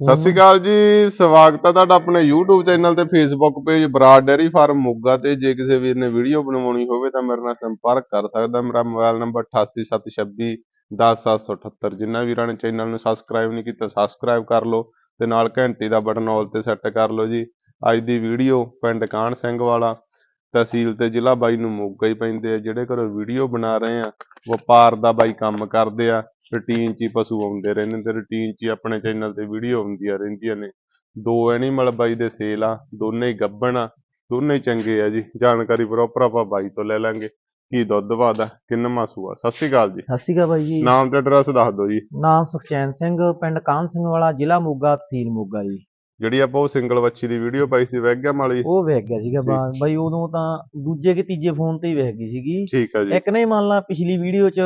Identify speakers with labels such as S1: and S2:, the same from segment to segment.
S1: ਸਤਿ ਸ਼੍ਰੀ ਅਕਾਲ ਜੀ ਸਵਾਗਤ ਹੈ ਤੁਹਾਡਾ ਆਪਣੇ YouTube ਚੈਨਲ ਤੇ Facebook page Brar dairy farm Moga ਤੇ। ਜੇ ਕਿਸੇ ਵੀਰ ਨੇ ਵੀਡੀਓ ਬਣਵਾਉਣੀ ਹੋਵੇ ਤਾਂ ਮੇਰੇ ਨਾਲ ਸੰਪਰਕ ਕਰ ਸਕਦਾ। ਮੇਰਾ ਮੋਬਾਈਲ ਨੰਬਰ 8876 10778 ਜਿਨ੍ਹਾਂ ਵੀਰਾਂ ਨੇ ਚੈਨਲ ਨੂੰ ਸਬਸਕ੍ਰਾਈਬ ਨਹੀਂ ਕੀਤਾ ਸਬਸਕ੍ਰਾਈਬ ਕਰ ਲਓ ਤੇ ਨਾਲ ਘੰਟੀ ਦਾ ਬਟਨ ਆਲ ਤੇ ਸੈੱਟ ਕਰ ਲਓ ਜੀ। ਅੱਜ ਦੀ ਵੀਡੀਓ ਪਿੰਡ ਕਾਹਨ ਸਿੰਘ ਵਾਲਾ ਤਹਿਸੀਲ ਤੇ ਜ਼ਿਲ੍ਹਾ ਬਾਈ ਨੂੰ ਮੋਗਾ ਹੀ ਪੈਂਦੇ ਆ। ਜਿਹੜੇ ਘਰੋਂ ਵੀਡੀਓ ਬਣਾ ਰਹੇ ਆ ਵਪਾਰ ਦਾ ਬਾਈ ਕੰਮ ਕਰਦੇ ਆ। ਰੂਟੀਨ 'ਚ ਹੀ ਪਸ਼ੂ ਆਉਂਦੇ ਰਹਿੰਦੇ ਨੇ ਤੇ ਰੂਟੀਨ 'ਚ ਹੀ ਆਪਣੇ ਚੈਨਲ ਤੇ ਵੀਡੀਓ ਆਉਂਦੀਆਂ ਰਹਿੰਦੀਆਂ ਨੇ। ਦੋ ਐਨੀਮਲ ਬਾਈ ਦੇ ਸੇਲ ਆ ਦੋਨੇ ਹੀ ਗੱਭਣ ਆ ਦੋਨੇ ਹੀ ਚੰਗੇ ਆ ਜੀ। ਜਾਣਕਾਰੀ ਪ੍ਰੋਪਰ ਆਪਾਂ ਬਾਈ ਤੋਂ ਲੈ ਲਾਂਗੇ। ਕੀ ਦੁੱਧ ਵਾਦਾ ਕਿੰਨਵਾਂ ਸੂਆ ਸਤਿ ਸ਼੍ਰੀ ਅਕਾਲ ਜੀ।
S2: ਸਤਿ ਸ਼੍ਰੀ ਅਕਾਲ ਬਾਈ ਜੀ।
S1: ਨਾਮ ਤੇ ਐਡਰੈਸ ਦੱਸ ਦਿਓ ਜੀ।
S2: ਨਾਮ ਸੁਖਚੈਨ ਸਿੰਘ ਪਿੰਡ ਕਾਹਨ ਸਿੰਘ ਵਾਲਾ ਜ਼ਿਲ੍ਹਾ ਮੋਗਾ ਤਹਿਸੀਲ ਮੋਗਾ ਜੀ।
S1: ਜਿਹੜੀ ਆਪਾਂ ਉਹ ਸਿੰਗਲ ਵੱਛੀ ਦੀ ਵੀਡੀਓ ਪਾਈ ਸੀ ਵੈਗਿਆ ਵਾਲੀ।
S2: ਉਹ ਵੇਖ ਗਿਆ ਸੀਗਾ ਬਾ- ਬਾਈ ਉਦੋਂ ਤਾਂ ਦੂਜੇ ਕਿ ਤੀਜੇ ਫੋਨ ਤੇ ਹੀ ਵੇਖ ਗਈ ਸੀਗੀ।
S1: ਠੀਕ ਆ ਜੀ।
S2: ਇੱਕ ਨੇ ਮੰਨ ਲਾ ਪਿਛਲੀ ਵੀਡੀਓ 'ਚ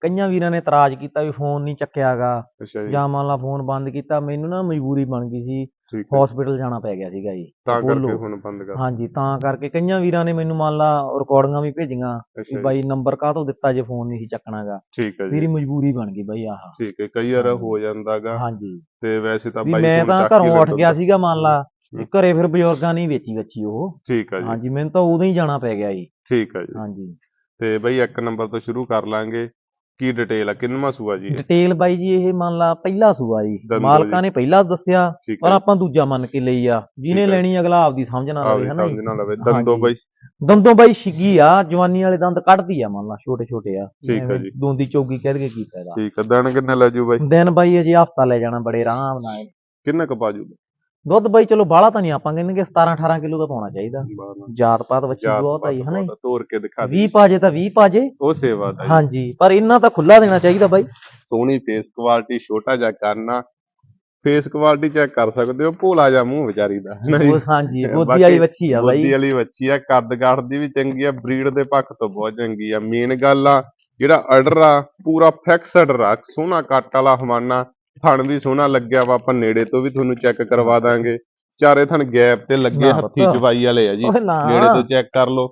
S2: ਕਈਆਂ ਵੀਰਾਂ ਨੇ ਇਤਰਾਜ਼ ਕੀਤਾ ਵੀ ਫੋਨ ਨਹੀਂ ਚੱਕਿਆਗਾ
S1: ਅੱਛਾ ਜੀ।
S2: ਜਾਂ ਮੰਨ ਲਾ ਫੋਨ ਬੰਦ ਕੀਤਾ ਮੈਨੂੰ ਨਾ ਮਜਬੂਰੀ ਬਣ ਗਈ ਸੀ।
S1: ਠੀਕ
S2: ਹਸਪੀਟਲ ਜਾਣਾ ਪੈ ਗਿਆ ਸੀਗਾ ਜੀ
S1: ਤਾਂ ਕਰਕੇ। ਹੁਣ ਬੰਦ ਕਰ
S2: ਹਾਂਜੀ ਤਾਂ ਕਰਕੇ ਕਈਆਂ ਵੀਰਾਂ ਨੇ ਮੈਨੂੰ ਮੰਨ ਲਾ ਰਿਕਾਰਡਿੰਗਾਂ ਵੀ ਭੇਜੀਆਂ ਵੀ ਬਾਈ ਨੰਬਰ ਕਾਹਤੋਂ ਦਿੱਤਾ ਜੇ ਫੋਨ ਨਹੀਂ ਚੱਕਣਾਗਾ।
S1: ਠੀਕ ਜੀ।
S2: ਮੇਰੀ ਮਜਬੂਰੀ ਬਣ ਗਈ ਬਾਈ ਆਹ।
S1: ਠੀਕ ਹੈ ਕਈ ਵਾਰ। ਹੋ ਜਾਂਦਾਗਾ।
S2: ਹਾਂਜੀ।
S1: ਤੇ ਵੈਸੇ ਤਾਂ ਬਾਈ
S2: ਮੈਂ ਤਾਂ
S1: ਹੀ
S2: ਘਰੋਂ ਉੱਠ ਗਿਆ ਸੀਗਾ ਮੰਨ ਲਾ
S1: ਹੂੰ।
S2: ਘਰੇ ਫਿਰ ਬਜ਼ੁਰਗਾਂ ਨੇ ਹੀ ਵੇਚੀ ਵੱਛੀ ਉਹ।
S1: ਠੀਕ ਆ ਜੀ।
S2: ਹਾਂਜੀ ਮੈਨੂੰ ਤਾਂ ਉਦੋਂ ਹੀ ਜਾਣਾ ਪੈ ਗਿਆ ਜੀ।
S1: ਠੀਕ ਆ ਜੀ।
S2: ਹਾਂਜੀ।
S1: ਤੇ ਬਈ ਇੱਕ ਨੰਬਰ ਤੋਂ ਸ਼ੁਰੂ ਕਰ ਲਾਂਗੇ। ਕੀ ਡਿਟੇਲ ਆ? ਕਿੰਨਵਾਂ ਸੂਆ ਜੀ ਇਹ?
S2: ਡਿਟੇਲ ਬਾਈ ਜੀ ਇਹ ਮੰਨ ਲਾ ਪਹਿਲਾ ਸੂਆ ਜੀ।
S1: ਦੰਦੋ
S2: ਮਾਲਕਾਂ
S1: ਜੀ।
S2: ਨੇ ਪਹਿਲਾ ਦੱਸਿਆ
S1: ਠੀਕ
S2: ਪਰ
S1: ਹੈ।
S2: ਆਪਾਂ ਦੂਜਾ ਮੰਨ ਕੇ ਲਈ ਆ। ਜਿਹਨੇ
S1: ਠੀਕ ਹੈ।
S2: ਲੈਣੀ ਅਗਲਾ ਆਪਦੀ ਸਮਝ ਨਾਲ ਲਵੇ ਹਨਾ ਜੀ?
S1: ਸਮਝ ਨਾਲ ਲਵੇ। ਦੰਦੋ
S2: ਹਾਂਜੀ।
S1: ਬਈ।
S2: ਦੰਦੋਂ ਬਾਈ ਛਿੱਗੀ ਆ ਜਵਾਨੀ ਵਾਲੇ ਦੰਦ ਕੱਢਦੀ ਆ ਮੰਨ ਲਾ ਛੋਟੇ ਛੋਟੇ ਆ।
S1: ਠੀਕ ਹੈ
S2: ਐਵੇਂ
S1: ਜੀ।
S2: ਦੋਂਦੀ ਚੌਗੀ ਕਹਿ ਕੇ ਕੀਤਾ ਇਹਦਾ।
S1: ਠੀਕ ਆ ਦਿਨ ਕਿੰਨੇ ਲੈ ਜੂ ਬਾਈ?
S2: ਦਿਨ ਬਾਈ ਅਜੇ ਹਫਤਾ ਲੈ ਜਾਣਾ ਬੜੇ ਆਰਾਮ ਨਾਲ।
S1: ਕਿੰਨਾ ਕੁ ਪਾ ਜੂ?
S2: ਦੁੱਧ ਬਾਈ ਚਲੋ ਬਾਹਲਾ ਤਾਂ ਨਹੀਂ ਆਪਾਂ ਕਹਿੰਦੇ 17 18 ਕਿਲੋ ਦਾ ਪਾਉਣਾ ਚਾਹੀਦਾ। ਜਾਤ ਪਾਤ ਬੱਚੀ ਬਹੁਤ ਆਈ ਹਨਾ
S1: ਤੋੜ ਕੇ ਦਿਖਾ ਦੇ
S2: 20 ਪਾਜੇ ਤਾਂ 20 ਪਾਜੇ।
S1: ਉਹ ਸੇਵਾ ਦਾ
S2: ਹਾਂਜੀ ਪਰ ਇਹਨਾਂ ਤਾਂ ਖੁੱਲਾ ਦੇਣਾ ਚਾਹੀਦਾ ਬਾਈ।
S1: ਸੋਹਣੀ ਫੇਸ ਕੁਆਲਿਟੀ ਛੋਟਾ ਜਿਹਾ ਕਰਨਾ। ਫੇਸ ਕੁਆਲਿਟੀ ਚੈੱਕ ਕਰ ਸਕਦੇ ਹੋ ਭੋਲਾ ਜਿਹਾ ਮੂੰਹ ਵਿਚਾਰੀ ਦਾ
S2: ਹਾਂਜੀ ਗੋਦੀ ਵਾਲੀ ਬੱਚੀ ਆ ਬਾਈ।
S1: ਵਾਲੀ ਬੱਚੀ ਆ ਕੱਦ ਕਾਠ ਦੀ ਵੀ ਚੰਗੀ ਆ ਬਰੀਡ ਦੇ ਪੱਖ ਤੋਂ ਬਹੁਤ ਚੰਗੀ ਆ। ਮੇਨ ਗੱਲ ਆ ਜਿਹੜਾ ਆਰਡਰ ਆ ਪੂਰਾ ਫਿਕਸਡ ਆ ਸੋਹਣਾ ਕੱਟ ਵਾਲਾ ਹਵਾਨਾ। ਥਣ ਵੀ ਸੋਹਣਾ ਲੱਗਿਆ ਵਾ ਆਪਾਂ ਨੇੜੇ ਤੋਂ ਵੀ ਤੁਹਾਨੂੰ ਚੈੱਕ ਕਰਵਾ ਦਾਂਗੇ। ਚਾਰੇ ਥਣ ਗੈਪ ਤੇ ਲੱਗੇ ਹੱਥੀ। ਚਵਾਈ ਵਾਲੇ ਆ ਜੀ। ਨੇੜੇ ਤੋਂ ਚੈੱਕ ਕਰ ਲਓ।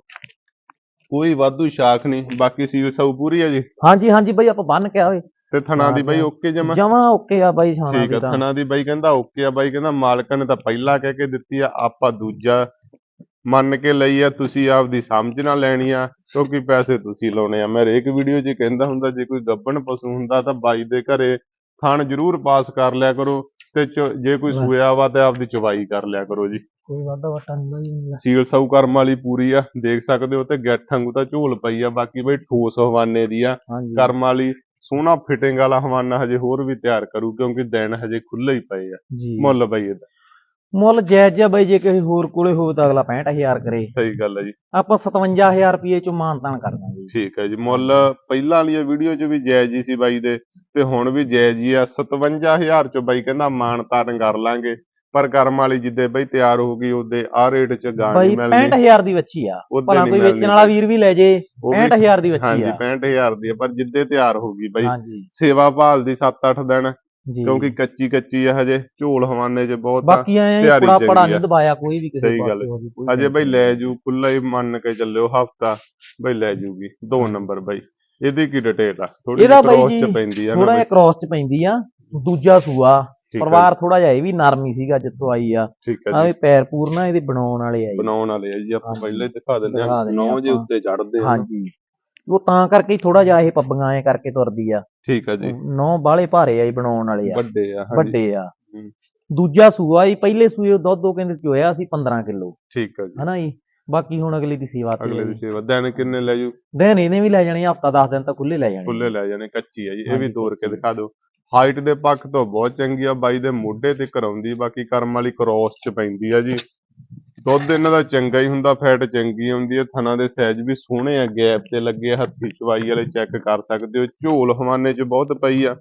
S1: ਕੋਈ ਵਾਧੂ ਸ਼ਾਖ ਨਹੀਂ ਬਾਕੀ ਸੀਲ ਸੌ ਪੂਰੀ ਆ ਜੀ।
S2: ਹਾਂਜੀ ਹਾਂਜੀ ਬਾਈ ਆਪਾਂ ਬੰਨ ਕੇ ਆਵੇ
S1: ਤੇ ਥਣਾ ਦੀ ਬਾਈ। ਓਕੇ ਜਮਾ?
S2: ਜਮਾ ਓਕੇ ਆ ਬਾਈ ਸਾਣਾ
S1: ਠੀਕ ਆ ਥਣਾ ਦੀ ਬਾਈ ਕਹਿੰਦਾ ਓਕੇ ਆ ਬਾਈ ਕਹਿੰਦਾ ਮਾਲਕਾਂ ਨੇ ਤਾਂ ਪਹਿਲਾਂ ਕਹਿ ਕੇ ਦਿੱਤੀ ਆ ਆਪਾਂ ਦੂਜਾ ਮੰਨ ਕੇ ਲਈ ਆ ਤੁਸੀਂ ਆਪਦੀ ਸਮਝ ਨਾਲ ਲੈਣੀ ਆ ਕਿਉਂਕਿ ਪੈਸੇ ਤੁਸੀਂ ਲਾਉਣੇ ਆ। ਮੈਂ ਹਰੇਕ ਵੀਡੀਓ 'ਚ ਕਹਿੰਦਾ ਹੁੰਦਾ ਜੇ ਕੋਈ ਗੱਭਣ ਪਸ਼ੂ ਹੁੰਦਾ ਤਾਂ ਬਾਈ ਦੇ ਘਰੇ ਥਣ ਜ਼ਰੂਰ ਪਾਸ ਕਰ ਲਿਆ ਕਰੋ ਤੇ ਜੇ ਕੋਈ। ਸੂਇਆ ਵਾ ਤੇ ਆਪਦੀ ਚਵਾਈ ਕਰ ਲਿਆ ਕਰੋ ਜੀ।
S2: ਕੋਈ ਵਾਧਾ ਵਟਾ ਨਹੀਂ
S1: ਸੀਲ ਸੌ ਕਰਮ ਵਾਲੀ ਪੂਰੀ ਆ ਦੇਖ ਸਕਦੇ ਹੋ ਤੇ ਗੱਠ ਵਾਂਗੂ ਤਾਂ ਝੋਲ ਪਈ ਆ ਬਾਕੀ ਬਈ ਠੋਸ ਹਵਾਨੇ ਦੀ ਆ। ਕਰਮ ਵਾਲੀ ਸੋਹਣਾ ਫਿਟਿੰਗ ਵਾਲਾ ਹਵਾਨਾ ਹਜੇ ਹੋਰ ਵੀ ਤਿਆਰ ਕਰੂ ਕਿਉਂਕਿ ਦਿਨ ਹਜੇ ਖੁੱਲੇ ਹੀ ਪਏ ਆ। ਮੁੱਲ ਬਈ ਇਹਦਾ।
S2: ਮੁੱਲ ਜਾਇਜ਼ ਜਿਹਾ ਬਾਈ ਜੇ ਕਿਸੇ ਹੋਰ ਕੋਲੇ ਹੋਵੇ ਤਾਂ ਅਗਲਾ 65000 ਕਰੇ।
S1: ਸਹੀ ਗੱਲ ਹੈ ਜੀ।
S2: ਆਪਾਂ 57000 ਰੁਪਏ ਚੋਂ ਮਾਨਤਾਨ ਕਰ ਦਾਂਗੇ।
S1: ਠੀਕ ਹੈ ਜੀ ਮੁੱਲ ਪਹਿਲਾਂ ਵਾਲੀ ਵੀਡੀਓ 'ਚ ਵੀ ਜਾਇਜ਼ ਹੀ ਸੀ ਬਾਈ ਦੇ। ਤੇ ਹੁਣ ਵੀ ਜਾਇਜ਼ ਹੀ ਆ। 57000 'ਚ ਬਾਈ ਕਹਿੰਦਾ ਮਾਨਤਾਨ ਕਰ ਲਾਂਗੇ। ਪਰ ਕਰਮ ਵਾਲੀ ਜਿੱਦੇ ਬਈ ਤਿਆਰ ਹੋ ਗਈ ਉਹਦੇ ਆ ਰੇਟ 'ਚ ਗਾਂ
S2: ਬਾਈ
S1: ਨਹੀਂ ਮਿਲਣੀ।
S2: 65000 ਦੀ ਬੱਚੀ ਆ। ਭਲਾ ਕੋਈ ਵੇਚਣ ਵਾਲਾ ਵੀਰ ਵੀ ਲੈ ਜੇ।
S1: ਉਹ ਵੀ
S2: 65000 ਦੀ ਬੱਚੀ
S1: ਹਾਂਜੀ
S2: ਆ।
S1: 65000 ਦੀ ਆ ਪਰ ਜਿੱਦੇ ਤਿਆਰ ਹੋ ਗਈ ਬਾਈ।
S2: ਹਾਂਜੀ।
S1: ਸੇਵਾ ਭਾਲ ਦੀ 7-8 ਦਿਨ
S2: ਜੀ।
S1: ਕਿਉਂਕਿ ਕੱਚੀ ਕੱਚੀ ਆ ਹਜੇ ਝੋਲ ਹਵਾਨੇ 'ਚ ਬਹੁਤ
S2: ਬਾਕੀ ਐ ਪੜਾ ਪੜਾ। ਨਹੀਂ ਦਬਾਇਆ ਕੋਈ ਵੀ ਕਿਸੇ ਪਾਸੇ
S1: ਅਜੇ ਬਈ ਲੈ ਜੂ ਖੁੱਲਾ ਹੀ ਮੰਨ ਕੇ ਚੱਲਿਓ ਹਫਤਾ ਬਈ ਲੈ ਜੂਗੀ। ਦੋ ਨੰਬਰ ਬਾਈ। ਇਹਦੀ ਕੀ ਡਿਟੇਲ ਆ? ਥੋੜੀ
S2: ਇਹਦਾ ਬਾਈ
S1: ਕ੍ਰੋਸ
S2: ਜੀ
S1: ਚ ਪੈਂਦੀ ਆ ਨਾ
S2: ਥੋੜਾ ਜਿਹਾ ਕ੍ਰਾਸ ਚ ਪੈਂਦੀ ਆ ਦੂਜਾ ਸੂਆ
S1: ਠੀਕ ਆ
S2: ਪਰਿਵਾਰ ਥੋੜਾ ਜਿਹਾ ਇਹ ਵੀ ਨਰਮ ਹੀ ਸੀਗਾ ਜਿੱਥੋਂ ਆਈ ਆ।
S1: ਜੀ, ਠੀਕ
S2: ਆ
S1: ਆ ਜੀ।
S2: ਵੀ ਪੈਰ ਪੂਰ ਨਾ ਇਹਦੇ ਬਣਾਉਣ ਵਾਲੇ ਆ ਜੀ।
S1: ਬਣਾਉਣ ਵਾਲੇ ਆ ਜੀ ਆਪਾਂ
S2: ਹਾਂਜੀ।
S1: ਪਹਿਲੇ ਹੀ ਦਿਖਾ ਦਿੰਦੇ
S2: ਦਿਖਾ
S1: ਆ
S2: ਦਿੰਦੇ ਆ
S1: ਨੌ ਜੇ
S2: ਆਪਾਂ।
S1: ਉੱਤੇ ਚੜਦੇ ਆ।
S2: ਹਾਂਜੀ। ਉਹ ਤਾਂ ਕਰਕੇ ਥੋੜਾ ਜਿਹਾ ਇਹ ਪੱਬੀਆਂ ਐ ਕਰਕੇ ਤੁਰਦੀ ਆ।
S1: ਠੀਕ ਆ ਜੀ।
S2: ਨੌ ਬਾਲੇ ਭਾਰੇ ਆ ਜੀ ਬਣਾਉਣ ਵਾਲੇ ਆ।
S1: ਵੱਡੇ ਆ ਹਾਂਜੀ।
S2: ਵੱਡੇ ਆ।
S1: ਹੂੰ।
S2: ਦੂਜਾ ਸੂਆ ਹੀ ਪਹਿਲੇ ਸੂਏ ਦੁੱਧ ਉਹ ਕਹਿੰਦੇ ਚੋਇਆ ਸੀ 15 ਕਿਲੋ।
S1: ਠੀਕ ਆ ਜੀ।
S2: ਹਨਾ ਜੀ? ਬਾਕੀ ਹੁਣ ਅਗਲੀ ਦੀ ਸੇਵਾ ਤੇ
S1: ਅਗਲੇ ਦੀ। ਸੇਵਾ। ਦਿਨ ਕਿੰਨੇ ਲੈ ਜੂ?
S2: ਦਿਨ ਇਹਨੇ ਵੀ ਲੈ ਜਾਣੀ ਹਫਤਾ 10 ਦਿਨ ਤਾਂ ਖੁੱਲੇ ਲੈ ਜਾਣੇ
S1: ਖੁੱਲੇ ਲੈ ਜਾਣੇ ਕੱਚੀ ਆ ਜੀ ਇਹ ਵੀ ਤੋੜ ਕੇ। ਦਿਖਾ ਦਿਓ। ਹਾਈਟ ਦੇ ਪੱਖ ਤੋਂ ਬਹੁਤ ਚੰਗੀ ਆ ਬਾਈ ਦੇ ਮੋਢੇ ਤੇ ਕਰਾਉਂਦੀ ਬਾਕੀ ਕਰਮ ਵਾਲੀ ਕ੍ਰੋਸ ਚ ਪੈਂਦੀ ਆ ਜੀ। ਦੁੱਧ ਇਹਨਾਂ ਦਾ ਚੰਗਾ ਹੀ ਹੁੰਦਾ ਫੈਟ ਚੰਗੀ ਹੁੰਦੀ ਹੈ ਥਣਾ ਦੇ ਸਾਈਜ਼ ਵੀ ਸੋਹਣੇ ਆ ਗੈਪ ਤੇ ਲੱਗੇ ਹੱਥੀ ਚਵਾਈ ਵਾਲੇ ਚੈੱਕ ਕਰ ਸਕਦੇ ਹੋ। ਝੋਲ ਹਵਾਨੇ ਚ ਬਹੁਤ ਪਈ ਆ।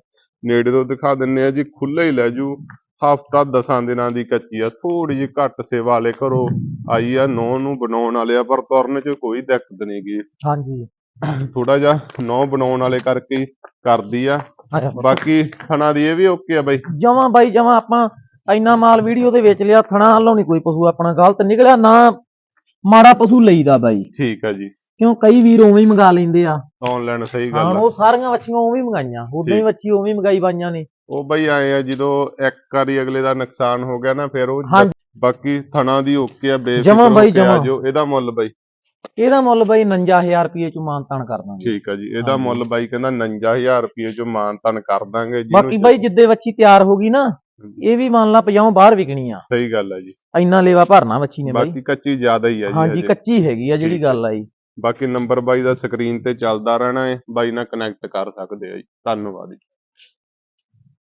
S1: ਨੇੜੇ ਤੋਂ ਦਿਖਾ ਦਿੰਨੇ ਆ ਜੀ ਖੁੱਲੇ ਹੀ ਲੈ ਜੂ। ਹਫਤਾ ਦਸਾਂ ਦਿਨਾਂ ਦੀ ਕੱਚੀ ਆ ਥੋੜੀ ਜਿਹੀ ਘੱਟ ਸੇਵਾ ਵਾਲੇ ਘਰੋਂ ਆਈ ਆ ਨੌ ਨੂੰ ਬਣਾਉਣ ਵਾਲੇ ਆ ਪਰ ਤੁਰਨ ਚ ਕੋਈ ਦਿੱਕਤ ਨਹੀਂ ਗੀ।
S2: ਹਾਂਜੀ।
S1: ਥੋੜਾ ਜਿਹਾ ਨੌ ਬਣਾਉਣ ਵਾਲੇ ਕਰਕੇ ਕਰਦੀ ਆ। ਬਾਕੀ ਥਣਾ ਦੀ ਇਹ ਵੀ ਓਕੇ ਆ ਬਾਈ।
S2: ਜਮਾਂ ਬਾਈ ਜਮਾਂ ਆਪਾਂ ਇੰਨਾ ਮਾਲ ਵੀਡੀਓ ਦੇ ਵਿੱਚ ਲਿਆ ਥਣਾ ਵੱਲੋਂ ਨਹੀਂ ਕੋਈ ਪਸ਼ੂ ਆਪਣਾ ਗਲਤ ਨਿਕਲਿਆ ਨਾ ਮਾੜਾ ਪਸ਼ੂ ਲਈਦਾ ਬਾਈ।
S1: ਠੀਕ ਆ ਜੀ।
S2: ਕਿਉਂ ਕਈ ਵੀਰ ਉਵੇਂ ਹੀ ਮੰਗਾ ਲੈਂਦੇ ਆ।
S1: ਆਨਲਾਈਨ ਸਹੀ ਗੱਲ ਆ।
S2: ਉਹ ਸਾਰੀਆਂ ਵੱਛੀਆਂ ਉਵੇਂ ਹੀ ਮੰਗਾਈਆਂ ਉਦਾਂ ਹੀ। ਵੱਛੀ ਉਵੇਂ ਹੀ ਮੰਗਾਈ ਬਾਈਆਂ ਨੇ।
S1: ਉਹ ਬਈ ਆਏ ਆ ਜਦੋਂ ਇੱਕ ਵਾਰੀ ਅਗਲੇ ਦਾ ਨੁਕਸਾਨ ਹੋ ਗਿਆ ਨਾ ਫਿਰ ਉਹ
S2: ਹਾਂਜੀ।
S1: ਬਾਕੀ ਥਣਾ ਦੀ ਓਕੇ ਆ ਬੇਫਿਕਰ
S2: ਜਮਾਂ ਬਾਈ,
S1: ਹੋ ਕੇ ਆ
S2: ਜਮਾਂ।
S1: ਜਾਓ ਇਹਦਾ ਮੁੱਲ ਬਾਈ
S2: ਇਹਦਾ ਮੁੱਲ ਬਾਈ 49000 ਰੁਪਏ ਚ ਮਾਨਤਾਨ ਕਰ ਦਾਂਗੇ
S1: ਠੀਕ ਆ ਜੀ ਇਹਦਾ
S2: ਹਾਂਜੀ।
S1: ਮੁੱਲ ਬਾਈ ਕਹਿੰਦਾ 59000 ਰੁਪਏ ਚ ਮਾਨਤਨ ਕਰ ਦਾਂਗੇ
S2: ਬਾਕੀ ਬਾਈ ਜਿੱਦੇ ਵੱਛੀ ਤਿਆਰ ਹੋ ਗਈ ਨਾ ਇਹ ਵੀ ਮੰਨ ਲਾ ਪਜਾਉ ਬਾਹਰ ਵਿਕਣੀ ਆ
S1: ਸਹੀ ਗੱਲ ਆ ਜੀ
S2: ਇੰਨਾ ਲੇਵਾ ਭਰਨਾ ਵੱਛੀ ਨੇ ਬਾਈ
S1: ਬਾਕੀ ਕੱਚੀ ਜ਼ਿਆਦਾ ਹੀ ਆ ਜੀ
S2: ਹਾਂਜੀ
S1: ਹਜੇ।
S2: ਕੱਚੀ ਹੈਗੀ ਆ ਜਿਹੜੀ
S1: ਠੀਕ।
S2: ਗੱਲ ਆਈ
S1: ਬਾਕੀ ਨੰਬਰ ਬਾਈ ਦਾ ਸਕਰੀਨ ਤੇ ਚੱਲਦਾ ਰਹਿਣਾ ਹੈ ਬਾਈ ਨਾਲ ਕਨੈਕਟ ਕਰ ਸਕਦੇ ਆ ਜੀ ਧੰਨਵਾਦ ਜੀ